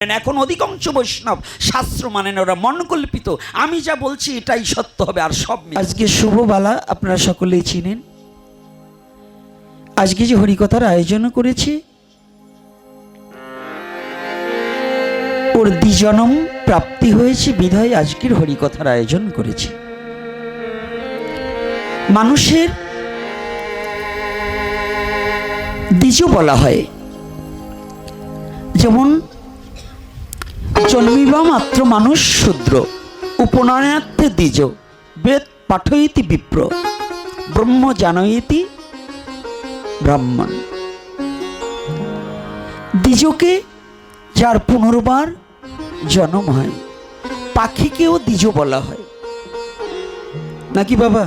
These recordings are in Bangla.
এখন অধিকাংশ বৈষ্ণব শাস্ত্র মানেন, ওরা মনকল্পিত। আমি যা বলছি, এটাই সত্য হবে, আর সব। আজকে শুভবালা আপনারা সকলেই চিনেন। আজকে যে হরিকথার আয়োজন করেছে, ওর দ্বিজনম প্রাপ্তি হয়েছে, বিধায় আজকের হরিকথার আয়োজন করেছে। মানুষের দ্বিজ বলা হয়। যেমন মাত্র মানুষ শূদ্র, উপনয়নার্থে দ্বিজ, বেদ পাঠয়িতি বিপ্র, ব্রহ্ম জানয়িতি ব্রাহ্মণ। দ্বিজকে যার পুনর্বার জন্ম হয়, পাখিকেও দ্বিজ বলা হয়। নাকি বাবা?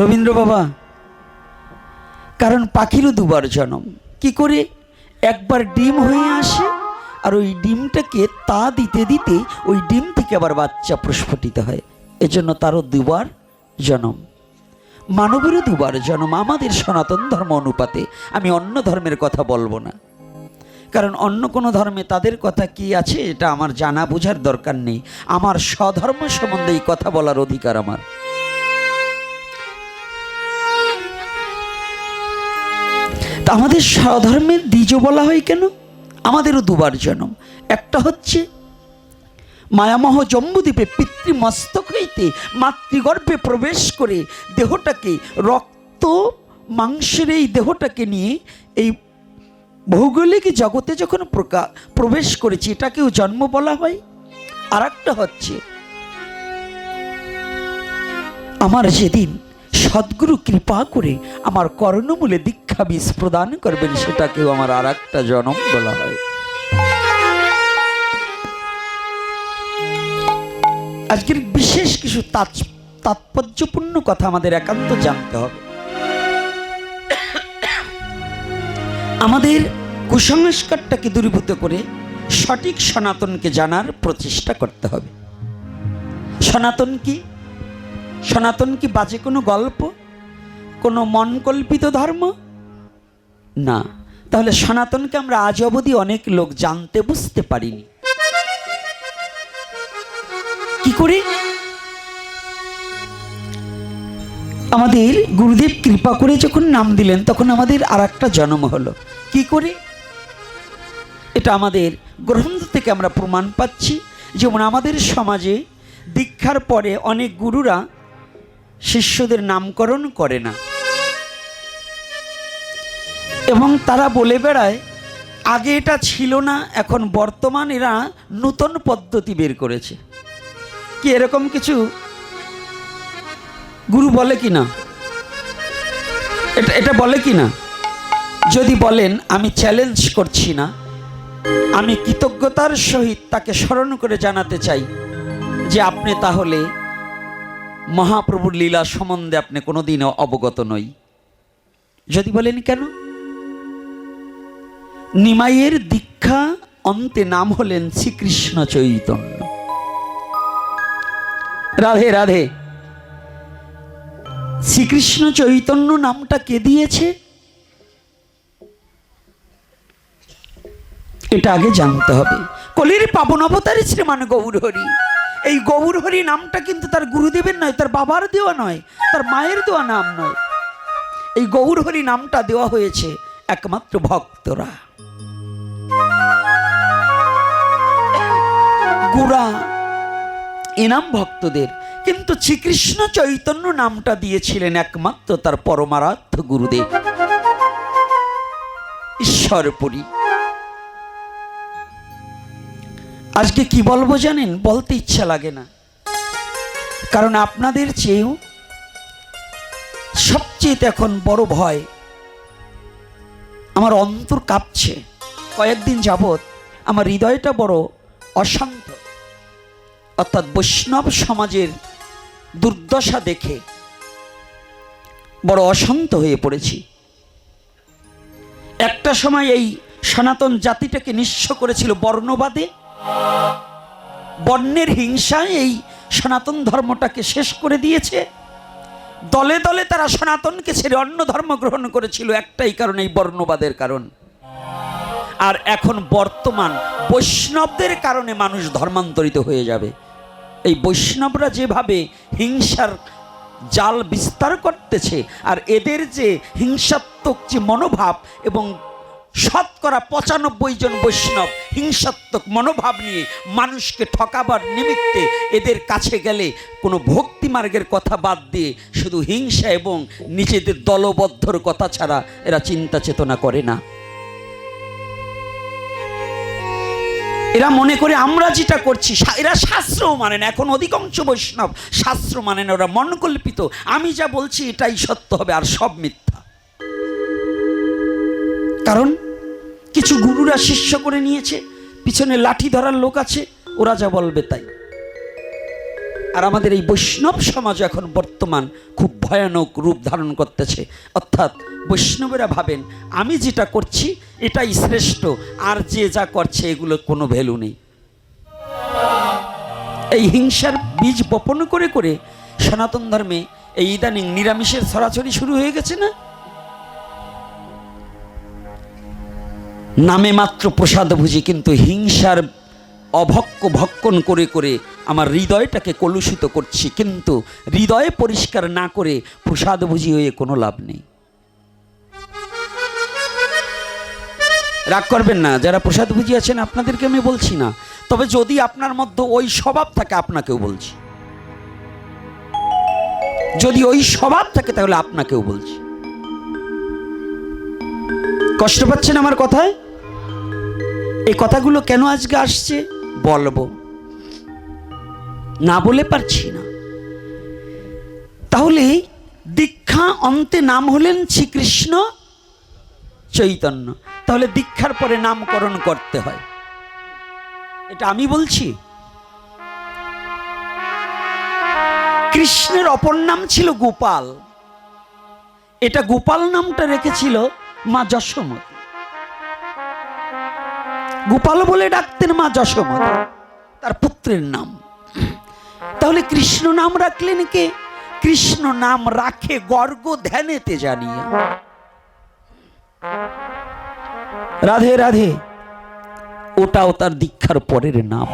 রবীন্দ্র বাবা, কারণ পাখিরও দুবার জন্ম। কি করে একবার ডিম হয়ে আসে আর ওই ডিমটাকে তা দিতে দিতে ওই ডিম থেকে আবার বাচ্চা প্রস্ফুটিত হয়। এজন্য তারও দুবার জনম। মানবেরও দুবার জন্ম। আমাদের সনাতন ধর্ম অনুপাতে আমি অন্য ধর্মের কথা বলব না। কারণ অন্য কোনো ধর্মে তাদের কথা কি আছে, এটা আমার জানা বোঝার দরকার নেই। আমার স্বধর্ম সম্বন্ধে এই কথা বলার অধিকার আমার। আমাদের স্বধর্মের দ্বিজ বলা হয় কেন? আমাদেরও দুবার জন্ম। একটা হচ্ছে, মায়ামহ জম্বুদ্বীপে পিতৃমস্তক হইতে মাতৃগর্ভে প্রবেশ করে দেহটাকে, রক্ত মাংসের এই দেহটাকে নিয়ে এই ভৌগোলিক জগতে যখন প্রকা, প্রবেশ করেছি, এটাকেও জন্ম বলা হয়। আর একটা হচ্ছে, আমার যেদিন সদ্গুরু কৃপা করে আমার কর্ণমূলে দীক্ষা বীজ প্রদান করবেন, সেটাকেও আমার আর একটা জন্ম বলা হয়। আজকের বিশেষ কিছু তাৎ- তাৎপর্যপূর্ণ কথা আমাদের একান্ত জানতে হবে। আমাদের কুসংস্কারটাকে দূরীভূত করে সঠিক সনাতনকে জানার প্রচেষ্টা করতে হবে। সনাতন কি? সনাতন কি বাজে কোনো গল্প? কোনো মনকল্পিত ধর্ম? না। তাহলে সনাতনকে আমরা আজ অবধি অনেক লোক জানতে বুঝতে পারিনি। কি করে? আমাদের গুরুদেব কৃপা করে যখন নাম দিলেন, তখন আমাদের আর একটা জন্ম হলো। কি করে? এটা আমাদের গ্রন্থ থেকে আমরা প্রমাণ পাচ্ছি। যেমন আমাদের সমাজে দীক্ষার পরে অনেক গুরুরা শিষ্যদের নামকরণ করে না। এবং তারা বলে বেড়ায়, আগে এটা ছিল না, এখন বর্তমান এরা নূতন পদ্ধতি বের করেছে। কি এরকম কিছু? গুরু বলে কি না? এটা এটা বলে কি না? যদি বলেন, আমি চ্যালেঞ্জ করছি না, আমি কৃতজ্ঞতার সহিত তাকে স্মরণ করে জানাতে চাই যে আপনি তাহলে মহাপ্রভুর লীলা সম্বন্ধে আপনি কোনোদিনও অবগত নই। যদি বলেন কেন? নিমাইয়ের দীক্ষা অন্তে নাম হলেন শ্রীকৃষ্ণ চৈতন্য। রাধে রাধে। শ্রীকৃষ্ণ চৈতন্য নামটা কে দিয়েছে? এটা আগে জানতে হবে। কলির পাবন অবতারী শ্রীমান গৌরহরি। এই গৌরহরি নামটা কিন্তু তার গুরুদেবের নয়, তার বাবার দেওয়া নয়, তার মায়ের দেওয়া নাম নয়। এই গৌরহরি নামটা দেওয়া হয়েছে একমাত্র ভক্তরা। গুড়া এনাম ভক্তদের। কিন্তু শ্রীকৃষ্ণ চৈতন্য নামটা দিয়েছিলেন একমাত্র তার পরমারাধ্য গুরুদেব। ঈশ্বরপুরী। আজকে কি বলব জানেন? বলতে ইচ্ছা লাগে না। কারণ আপনাদের চেয়েও সবচেয়ে এখন বড় ভয়, আমার অন্তর কাঁপছে। কয়েকদিন যাবৎ আমার হৃদয়টা বড় অশান্ত। অর্থাৎ বৈষ্ণব সমাজের দুর্দশা দেখে বড় অশান্ত হয়ে পড়েছি। একটা সময় এই সনাতন জাতিটাকে নিঃস্ব করেছিল বর্ণবাদে। বর্ণের হিংসায় এই সনাতন ধর্মটাকে শেষ করে দিয়েছে। দলে দলে তারা সনাতনকে ছেড়ে অন্য ধর্ম গ্রহণ করেছিল। একটাই কারণ, এই বর্ণবাদের কারণ। আর এখন বর্তমান বৈষ্ণবদের কারণে মানুষ ধর্মান্তরিত হয়ে যাবে। এই বৈষ্ণবরা যেভাবে হিংসার জাল বিস্তার করতেছে আর এদের যে হিংসাত্মক যে মনোভাব এবং শতকরা পঁচানব্বই জন বৈষ্ণব হিংসাত্মক মনোভাব নিয়ে মানুষকে ঠকাবার নিমিত্তে এদের কাছে গেলে কোনো ভক্তি মার্গের কথা বাদ দিয়ে শুধু হিংসা এবং নিজেদের দলবদ্ধর কথা ছাড়া এরা চিন্তা চেতনা করে না। এরা মনে করে আমরা যেটা করছি এরা শাস্ত্রও মানে না, এখন অধিকাংশ বৈষ্ণব শাস্ত্র মানে না, ওরা মনকল্পিত। আমি যা বলছি এটাই সত্য হবে, আর সব মিথ্যা। কারণ কিছু গুরুরা শিষ্য করে নিয়েছে, পিছনে লাঠি ধরার লোক আছে, ওরা যা বলবে তাই। আর আমাদের এই বৈষ্ণব সমাজ এখন বর্তমান খুব ভয়ানক রূপ ধারণ করতেছে। অর্থাৎ বৈষ্ণবেরা ভাবেন, আমি যেটা করছি, এটাই শ্রেষ্ঠ, আর যে যা করছে, এগুলো কোনো ভ্যালু নেই। এই হিংসার বীজ বপন করে করে সনাতন ধর্মে এই ইদানিং নিরামিষের ছড়াছড়ি শুরু হয়ে গেছে না? নামে মাত্র প্রসাদ ভুজি কিন্তু হিংসার অভক্ষ ভক্ষণ করে করে আমার হৃদয়টাকে কলুষিত করছি। কিন্তু হৃদয়ে পরিষ্কার না করে প্রসাদ ভুজি হয়ে কোনো লাভ নেই। রাগ করবেন না, যারা প্রসাদ ভুজি আছেন আপনাদেরকে আমি বলছি না। তবে যদি আপনার মধ্যে ওই স্বভাব থাকে, আপনাকেও বলছি। যদি ওই স্বভাব থাকে, তাহলে আপনাকেও বলছি। কষ্ট পাচ্ছেন আমার কথায়? এই কথাগুলো কেন আজকে আসছে? বলব। না বলে পারছি না। তাহলে দীক্ষা অন্তে নাম হলেন শ্রীকৃষ্ণ চৈতন্য। তাহলে দীক্ষার পরে নামকরণ করতে হয়। এটা আমি বলছি। কৃষ্ণের অপর নাম ছিল গোপাল। এটা গোপাল নামটা রেখেছিল মা যশোমতী। গোপাল বলে ডাকতেন মা যশোমতী, তার পুত্রের নাম। তাহলে কৃষ্ণ নাম রাখলেন কে? কৃষ্ণ নাম রাখে গর্গ ধ্যানেতে জানিয়া। রাধে রাধে, ওটাও তার দীক্ষার পরের নাম।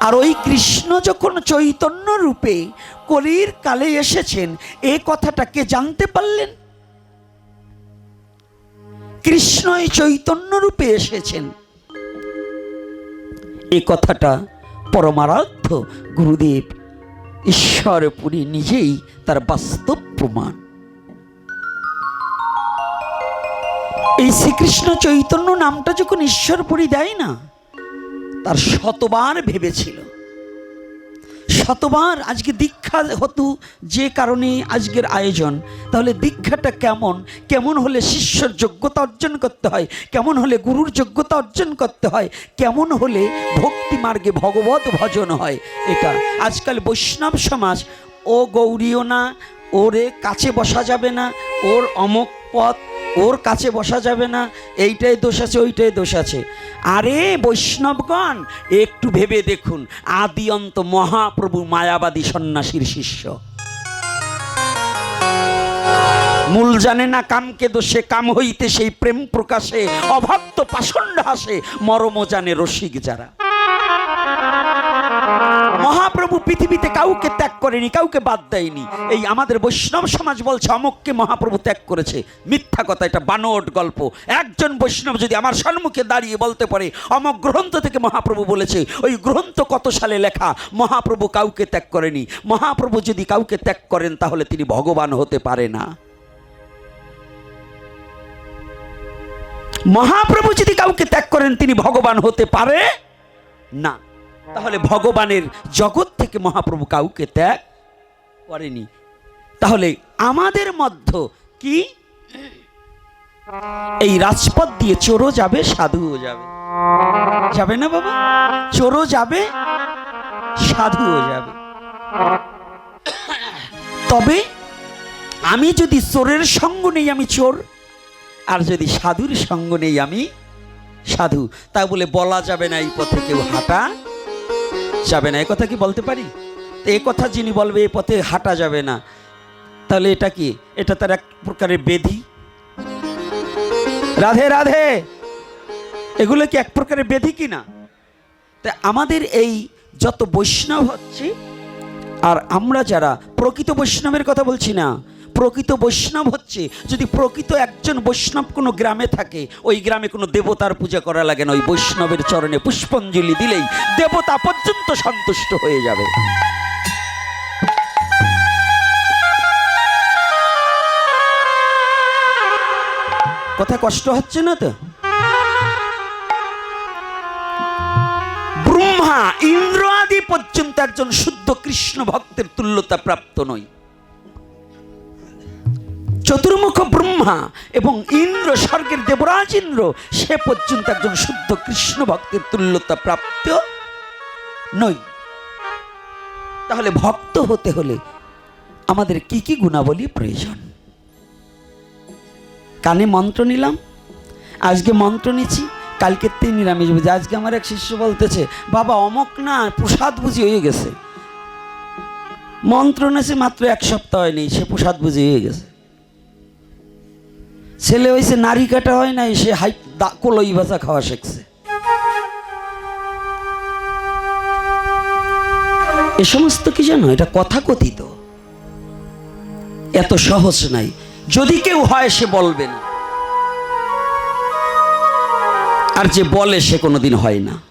আর ওই কৃষ্ণ যখন চৈতন্য রূপে কলির কালে এসেছেন, এ কথাটাকে জানতে পারলেন? কৃষ্ণ এই চৈতন্য রূপে এসেছেন। এ কথাটা পরমারাধ্য গুরুদেব ঈশ্বরপুরী নিজেই তার বাস্তব প্রমাণ। এই শ্রীকৃষ্ণ চৈতন্য নামটা যখন ঈশ্বরপুরী দেয় না, তার শতবার ভেবেছিল। শতবার আজকে দীক্ষা হতো যে কারণে আজকের আয়োজন। তাহলে দীক্ষাটা কেমন? কেমন হলে শিষ্যর যোগ্যতা অর্জন করতে হয়? কেমন হলে গুরুর যোগ্যতা অর্জন করতে হয়? কেমন হলে ভক্তি মার্গে ভগবত ভজন হয়? এটা আজকাল বৈষ্ণব সমাজ, ও গৌরীও না, ওরে কাছে বসা যাবে না, ওর অমক পথ ওর কাছে বসা যাবে না, এইটাই দোষ আছে, ওইটাই দোষ আছে। আরে বৈষ্ণবগণ, একটু ভেবে দেখুন আদি অন্ত মহাপ্রভু মায়াবাদী সন্ন্যাসীর শিষ্য। মূল জানে না কামকে দোষে, কাম হইতে সেই প্রেম প্রকাশে অভক্ত পাষণ্ড হাসে মরম জানে রসিক যারা। মহাপ্রভু পৃথিবীতে কাউকে ত্যাগ করেনি, কাউকে বাদ দেয়নি। এই আমাদের বৈষ্ণব সমাজ বলছে, অমককে মহাপ্রভু ত্যাগ করেছে। মিথ্যা কথা, এটা বানোট গল্প। একজন বৈষ্ণব যদি আমার সম্মুখে দাঁড়িয়ে বলতে পারে, অমক গ্রন্থ থেকে মহাপ্রভু বলেছে, ওই গ্রন্থ কত সালে লেখা? মহাপ্রভু কাউকে ত্যাগ করেনি। মহাপ্রভু যদি কাউকে ত্যাগ করেন, তাহলে তিনি ভগবান হতে পারে না। মহাপ্রভু যদি কাউকে ত্যাগ করেন, তিনি ভগবান হতে পারে না। তাহলে ভগবানের জগৎ থেকে মহাপ্রভু কাউকে ত্যাগ করেনি। তাহলে আমাদের মধ্য কি? এই রাজপথ দিয়ে চোরও যাবে, সাধুও যাবে। যাবে না বাবা? চোরও যাবে, সাধুও যাবে। তবে আমি যদি চোরের সঙ্গ নেই, আমি চোর। আর যদি সাধুর সঙ্গ নেই, আমি সাধু। তা বলে বলা যাবে না এই পথে কেউ হাঁটা। যাবে না এ কথা কি বলতে পারি? তো এ কথা যিনি বলবে এ পথে হাঁটা যাবে না। তাহলে এটা কি? এটা তার এক প্রকারের বেধি। রাধে রাধে! এগুলো কি এক প্রকারের বেধি কি না? তা আমাদের এই যত বৈষ্ণব হচ্ছে, আর আমরা যারা প্রকৃত বৈষ্ণবের কথা বলছি না প্রকৃত বৈষ্ণব হচ্ছে। যদি প্রকৃত একজন বৈষ্ণব কোনো গ্রামে থাকে, ওই গ্রামে কোনো দেবতার পূজা করা লাগে না, ওই বৈষ্ণবের চরণে পুষ্পাঞ্জলি দিলেই দেবতা পর্যন্ত সন্তুষ্ট হয়ে যাবে। কথা কষ্ট হচ্ছে না তো? ব্রহ্মা, ইন্দ্র আদি পর্যন্ত একজন শুদ্ধ কৃষ্ণ ভক্তের তুল্যতা প্রাপ্ত নয়। চতুর্মুখ ব্রহ্মা এবং ইন্দ্র, স্বর্গের দেবরাজ ইন্দ্র, সে পর্যন্ত একজন শুদ্ধ কৃষ্ণ ভক্তের তুল্যতা প্রাপ্ত নই। তাহলে ভক্ত হতে হলে আমাদের কি কি গুণাবলী প্রয়োজন? কানে মন্ত্র নিলাম। আজকে মন্ত্র নিচ্ছি, কালকে তিন নিরামিষ বুঝি আজকে আমার এক শিষ্য বলতেছে, বাবা, অমক না, প্রসাদ বুঝি হয়ে গেছে। মন্ত্র নেছে মাত্র এক সপ্তাহ হয়নি, সে প্রসাদ বুঝি হয়ে গেছে। ছেলে হয়েছে নারী কাটা হয় নাই, সে হাই কলই ভাজা খাওয়া শিখছে। এ সমস্ত কি জানো? এটা কথা কথিত। এত সহজ নাই। যদি কেউ হয়, সে বলবেন আর যে বলে, সে কোনোদিন হয় না।